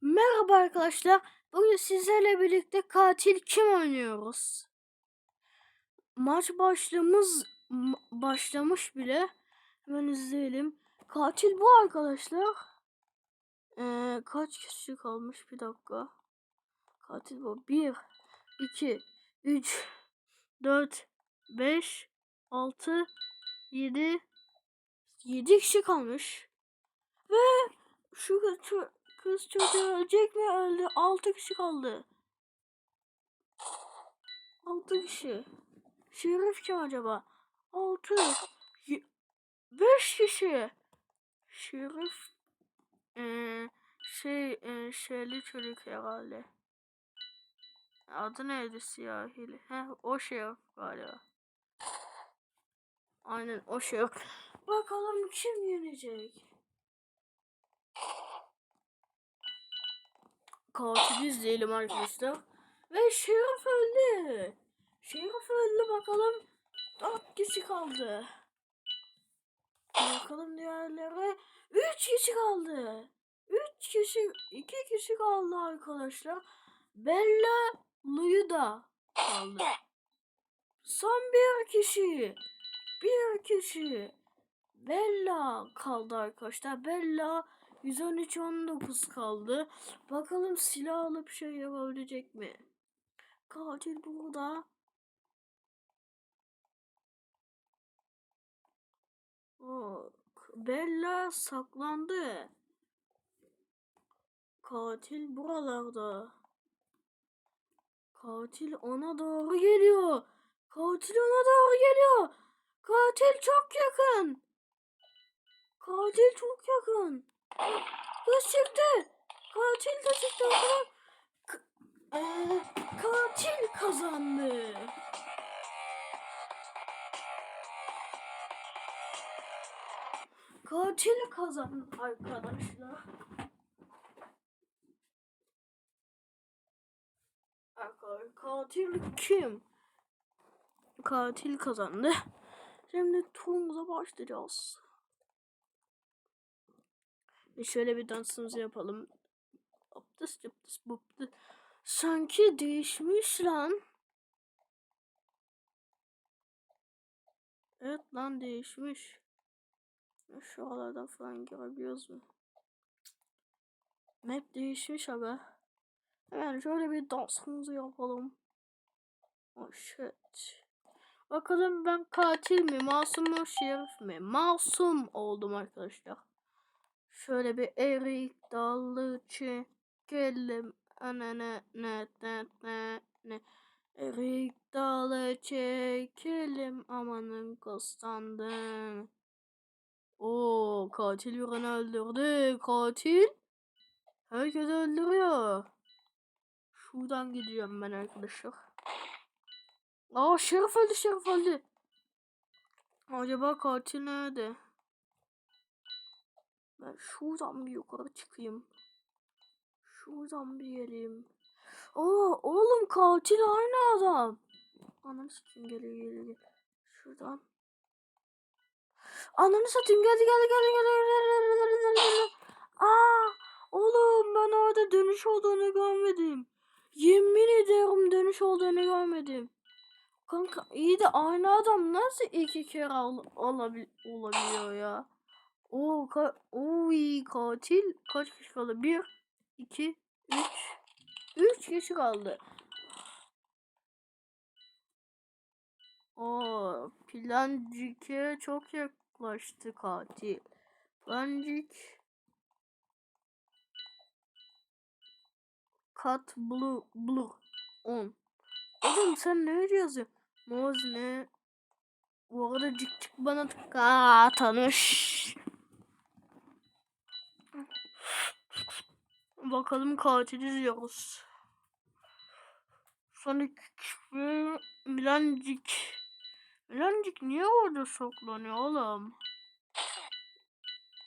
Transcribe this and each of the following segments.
Merhaba arkadaşlar. Bugün sizlerle birlikte katil kim oynuyoruz? Maç başlamız m- başlamış bile. Hemen izleyelim. Katil bu arkadaşlar. Ee, kaç kişi kalmış? Bir dakika. Katil bu. 1, 2, 3, 4, 5, 6, 7, 7 kişi kalmış. Ve şu kız, kız çocuğu ölecek mi? Öldü. 6 kişi kaldı. 6 kişi. Şerif kim acaba? 6 5 kişi. Şerif eee şey eee şeyli çocuk herhalde. Adı neydi siyahili? Heh o şerif galiba. Aynen o şerif. Bakalım kim yenecek? Katil izleyelim arkadaşlar. Ve Şerif öldü. Şerif öldü bakalım. Dört kişi kaldı. Bakalım diğerlere. Üç kişi kaldı. Üç kişi, iki kişi kaldı arkadaşlar. Bella Luyu da kaldı. Son bir kişi. Bir kişi. Bella kaldı arkadaşlar. Bella 113 19 kaldı. Bakalım silah alıp şey yapabilecek mi? Katil burada. O Bella saklandı. Katil buralarda. Katil ona doğru geliyor. Katil ona doğru geliyor. Katil çok yakın. Katil çok yakın. Kız çıktı. Katil de çıktı. K- eee, katil kazandı. Katil kazandı arkadaşlar. Arkadaşlar katil kim? Katil kazandı. Şimdi turumuza başlayacağız. Şöyle bir dansımızı yapalım. Hoptıs cıptıs buptıs. Sanki değişmiş lan. Evet lan değişmiş. Ya Şuralardan falan görebiliyoruz mu? Map değişmiş abi. Hemen şöyle bir dansımızı yapalım. Oh shit. Bakalım ben katil mi, masum mu, şerif mi? Masum oldum arkadaşlar. Şöyle bir erik dalı çekelim. Ana ne ne ne ne. Erik dalı çekelim. Amanın kıskandım. Oo katil birini öldürdü. Katil. Herkes öldürüyor. Şuradan gideceğim ben arkadaşlar. Aa şerif öldü şerif öldü. Acaba katil nerede? Ben şuradan bir yukarı çıkayım. Şuradan bir geleyim. Oo oğlum katil aynı adam. Ananı satayım geliyor geliyor. Şuradan. Ananı satayım geldi geldi geldi geldi. geldi geldi geldi. Aa oğlum ben orada dönüş olduğunu görmedim. Yemin ediyorum dönüş olduğunu görmedim. Kanka iyi de aynı adam nasıl iki kere ol olabiliyor ya? Oo, ka Oy, katil kaç kişi kaldı? Bir, iki, üç. Üç kişi kaldı. Oo, plancike çok yaklaştı katil. Plancik kat blue blue 10. Oğlum sen ne yazıyorsun? Moz ne? Bu arada cik cik bana tanış. Bakalım katil izliyoruz. Sonic ve Milancik. Milancik niye orada saklanıyor oğlum?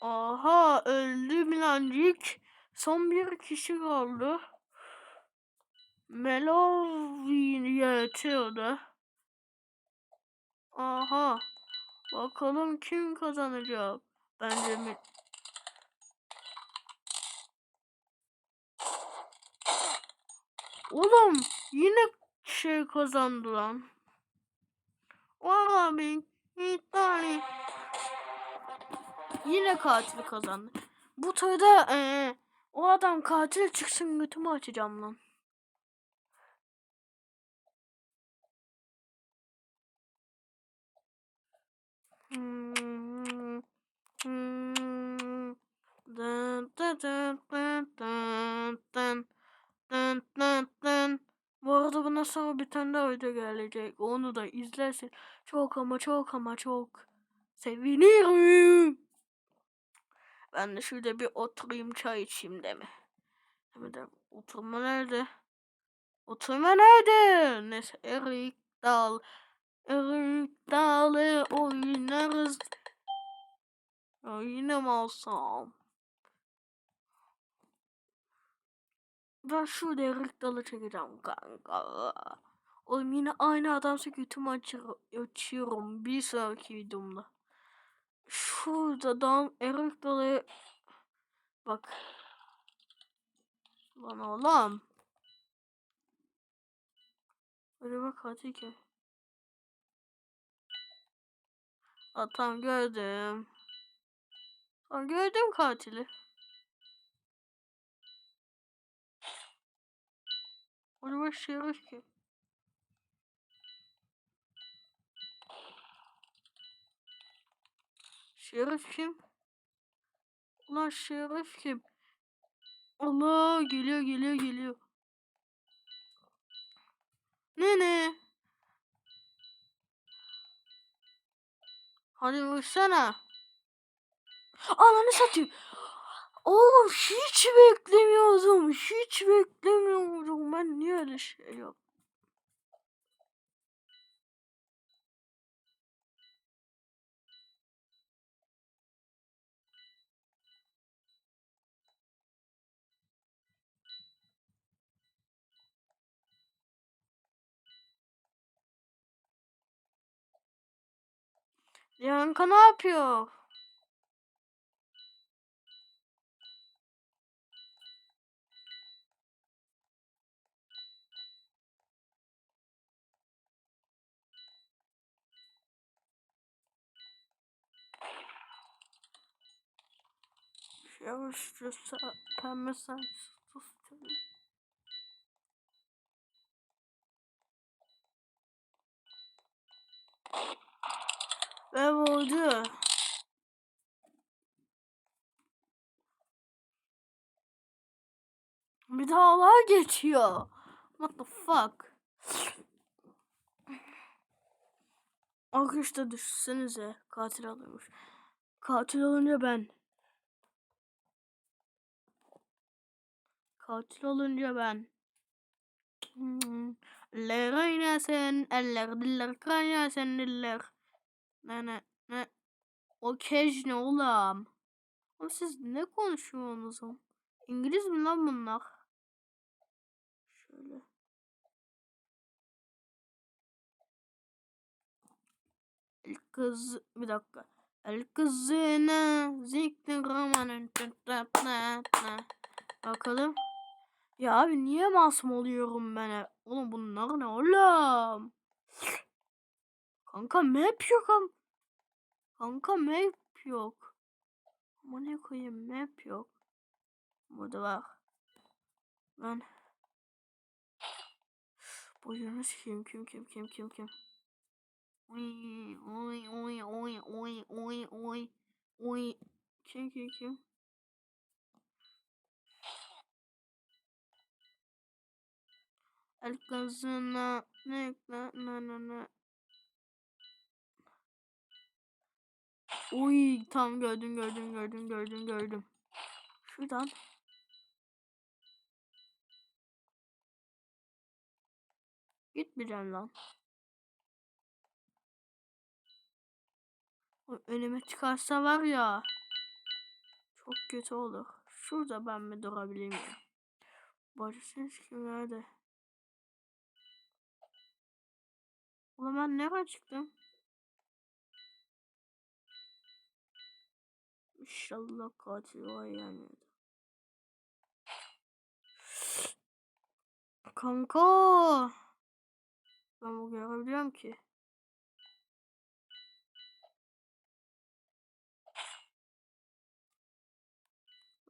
Aha öldü Milancik. Son bir kişi kaldı. Melovin yatıyordu. Aha. Bakalım kim kazanacak? Bence mi? Oğlum yine şey kazandı lan. Abi bir tane. Yine katil kazandı. Bu turda eee, o adam katil çıksın götümü açacağım lan. Hmm, hmm, dın dın dın dın dın dın dın dın dın. Bu arada bundan sonra bir tane daha video gelecek. Onu da izlersin. Çok ama çok ama çok sevinirim. Ben de şurada bir oturayım çay içeyim de mi? Oturma nerede? Oturma nerede? Neyse erik dal. Erik dalı oynarız. Ya yine? Ben şurada erik dalı çekeceğim kanka. Oğlum yine aynı adamsa götümü açır- açıyorum bir sonraki videomda. Şuradan erik dalı bak. Lan oğlum. Öyle bak hadi ki. Aa, tamam gördüm. Tamam gördüm katili. Acaba şerif kim? Şerif kim? Ulan şerif kim? Allah geliyor geliyor geliyor. Ne ne? Hadi vursana. Ananı satayım. Oğlum hiç beklemiyordum. Hiç beklemiyordum. Ben niye öyle şey yaptım? Yanka ne yapıyor? Yavaşça pembe saç sustum. Ve vurdu. Bir daha geçiyor. What the fuck? Arkadaşlar düşünsenize katil alıyormuş. Katil olunca ben. Katil olunca ben. Eller oynasın, eller diller kaynasın diller. Ne ne ne. O kej ne oğlum? Oğlum siz ne konuşuyorsunuz? İngiliz mi lan bunlar? Şöyle. El kız bir dakika. El kızına zikri romanın Bakalım. Ya abi niye masum oluyorum ben? Oğlum bunlar ne oğlum? Kanka map yok am. Kanka map yok. Ama ne koyayım map yok. Burada var. Ben Boyunu sikeyim kim kim kim kim kim. Oy oy oy oy oy oy oy oy kim kim kim. El kızına ne ne ne ne ne. Uy tam gördüm gördüm gördüm gördüm gördüm. Şuradan. Gitmeyeceğim lan. O önüme çıkarsa var ya. Çok kötü olur. Şurada ben mi durabileyim ya? Barışınız kim nerede? Ulan ben nereye çıktım? İnşallah katil var yani. kanka. Ben bu görebiliyorum ki.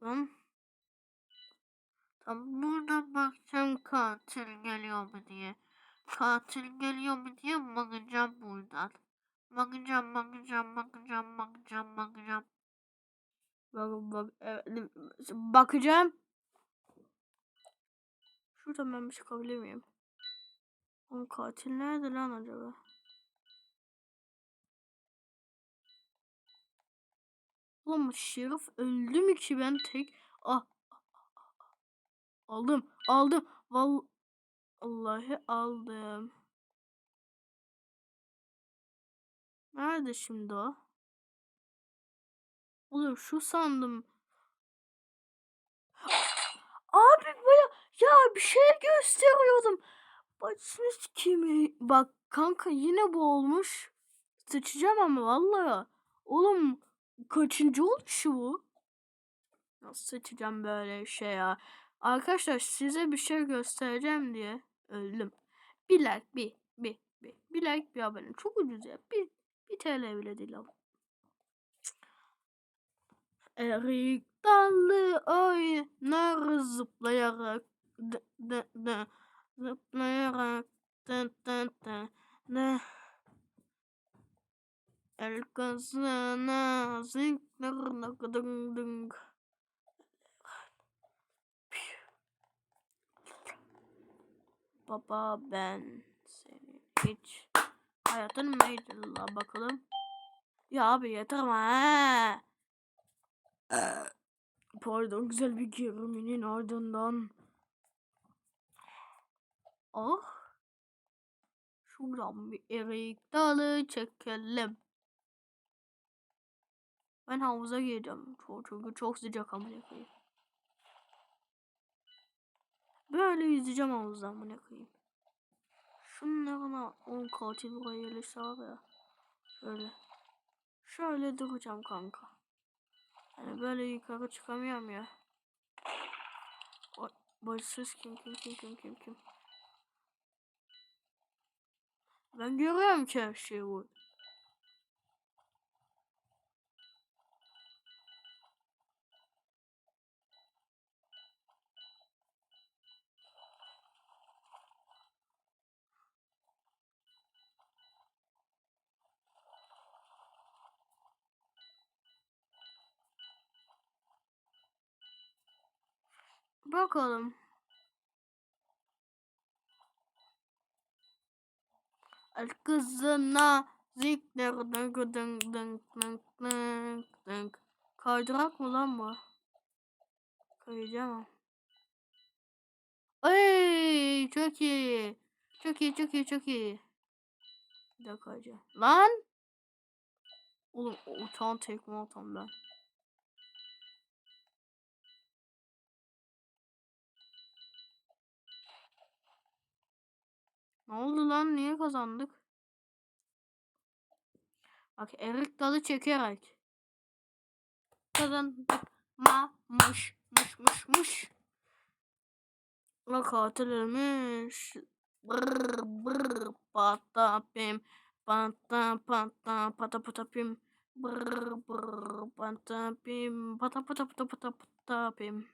Lan. Tam burada bakacağım katil geliyor mu diye. Katil geliyor mu diye bakacağım buradan. Bakacağım, bakacağım, bakacağım, bakacağım, bakacağım. Bak, bak, evet, bakacağım. Şuradan ben bir çıkabilir miyim? Oğlum katil nerede lan acaba? Oğlum şerif öldü mü ki ben tek? Ah. Aldım, aldım. Vallahi aldım. Nerede şimdi o? Oğlum şu sandım. Abi baya ya bir şey gösteriyordum. Başınız kimi? Bak kanka yine bu olmuş. Sıçacağım ama vallahi. Oğlum kaçıncı oluşu bu? Nasıl sıçacağım böyle şey ya? Arkadaşlar size bir şey göstereceğim diye öldüm. Bir like bir bir bir, bir like bir abone. Çok ucuz ya. Bir, bir TL bile değil ama. Erik dallı oynar zıplayarak d d d zıplayarak d d d d El kızına zinklerine gıdıng dıng. Baba ben seni hiç hayatın neydi la bakalım. Ya abi yeter ama he. Pardon güzel bir geriminin ardından. Ah. Şuradan bir erik dalı çekelim. Ben havuza gireceğim. Çok, çünkü çok sıcak amına koyayım. Böyle yüzeceğim havuzda amına koyayım. Şunlarına on katil buraya yerleşse var ya. Şöyle. Şöyle duracağım kanka. Hani böyle yukarı çıkamıyorum ya. Başsız kim kim kim kim kim kim. Ben görüyorum ki her şey bu. Bakalım. Kızına zikler dınk dınk dınk dınk dınk dınk. Kaydırak mı lan bu? Kayacağım. Ay çok iyi. Çok iyi çok iyi çok iyi. Bir daha kayacağım. Lan. Oğlum uçağın tekme atan ben. Ne oldu lan? Niye kazandık? Bak erik dalı çekerek. Kazandık. Ma muş muş muş muş. Ve katil ölmüş. Brr brr pata pim. Pata pata pata pata pim. Brr brr pata pim. Pata pata pata pata pata pim.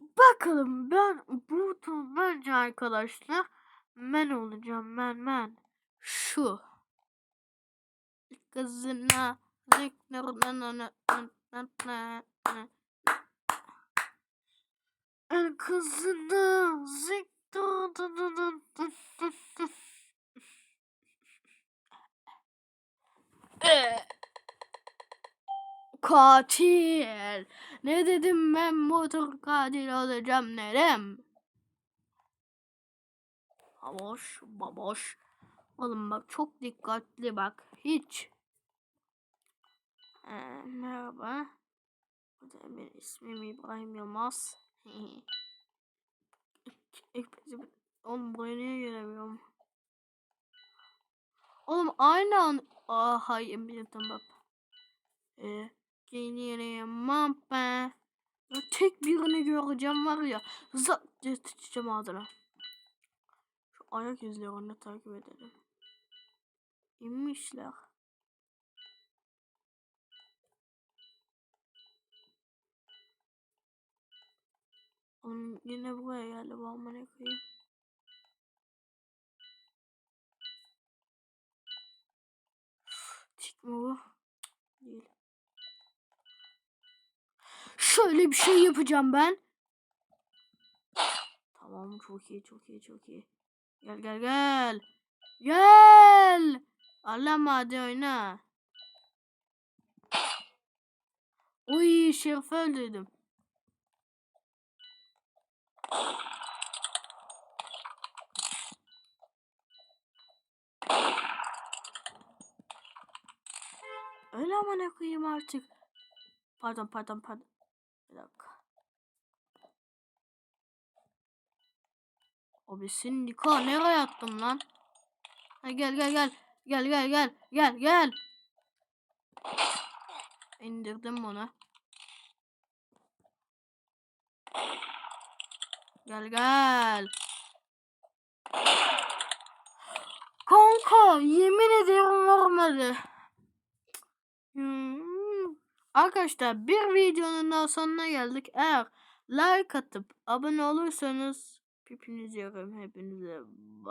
Bakalım ben bu tur bence arkadaşlar men olacağım men men. Şu. Kızına El kızına ziklerden Katil. Ne dedim ben motor katil olacağım nerem? Baboş, baboş. Oğlum bak çok dikkatli bak. Hiç. Ee, merhaba. Benim ismim İbrahim Yılmaz. Oğlum buraya niye gelemiyorum? Oğlum aynı an... Aa hayır bildim bak. Ee, mampa. Ya tek birini göreceğim var ya. Zat diye sıçacağım ağzına. Ayak izlerini takip edelim. İnmişler. Oğlum yine buraya geldi bu amına koyayım. Tik mi bu? Değil. Şöyle bir şey yapacağım ben. Tamam çok iyi çok iyi çok iyi. Gel gel gel. Gel. Allah'ım hadi oyna. Uy şerif öldürdüm. Öyle amına koyayım artık. Pardon pardon pardon. Bir dakika. Abi sindika nereye attım lan? Ha, gel gel gel. Gel gel gel. Gel gel. İndirdim bunu. Gel gel. Kanka yemin ederim olmadı. Hmm. Arkadaşlar bir videonun daha sonuna geldik. Eğer like atıp abone olursanız Hepinizi yakarım. Hepinize bye.